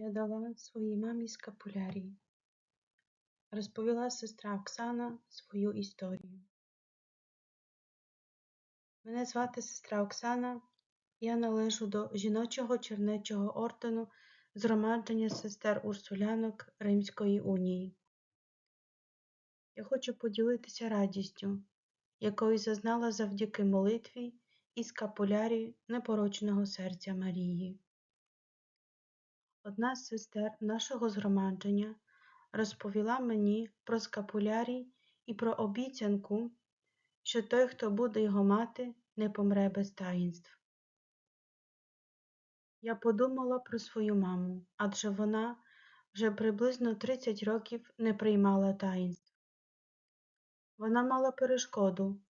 Я дала своїй мамі скапулярій. Розповіла сестра Оксана свою історію. Мене звати сестра Оксана. Я належу до жіночого чернечого ордену згромадження сестер Урсулянок Римської унії. Я хочу поділитися радістю, якої зазнала завдяки молитві і скапулярі непорочного серця Марії. Одна з сестер нашого згромадження розповіла мені про скапулярій і про обіцянку, що той, хто буде його мати, не помре без таїнств. Я подумала про свою маму, адже вона вже приблизно 30 років не приймала таїнств. Вона мала перешкоду,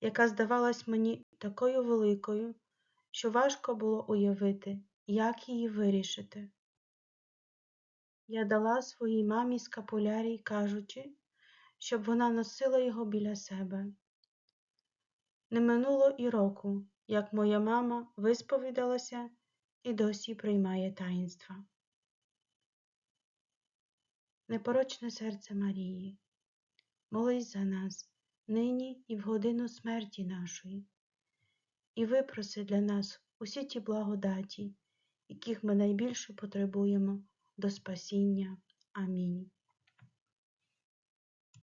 яка здавалась мені такою великою, що важко було уявити, як її вирішити. Я дала своїй мамі скапулярій, кажучи, щоб вона носила його біля себе. Не минуло і року, як моя мама висповідалася і досі приймає таїнства. Непорочне серце Марії, молись за нас нині і в годину смерті нашої, і випроси для нас усі ті благодаті, яких ми найбільше потребуємо до спасіння. Амінь.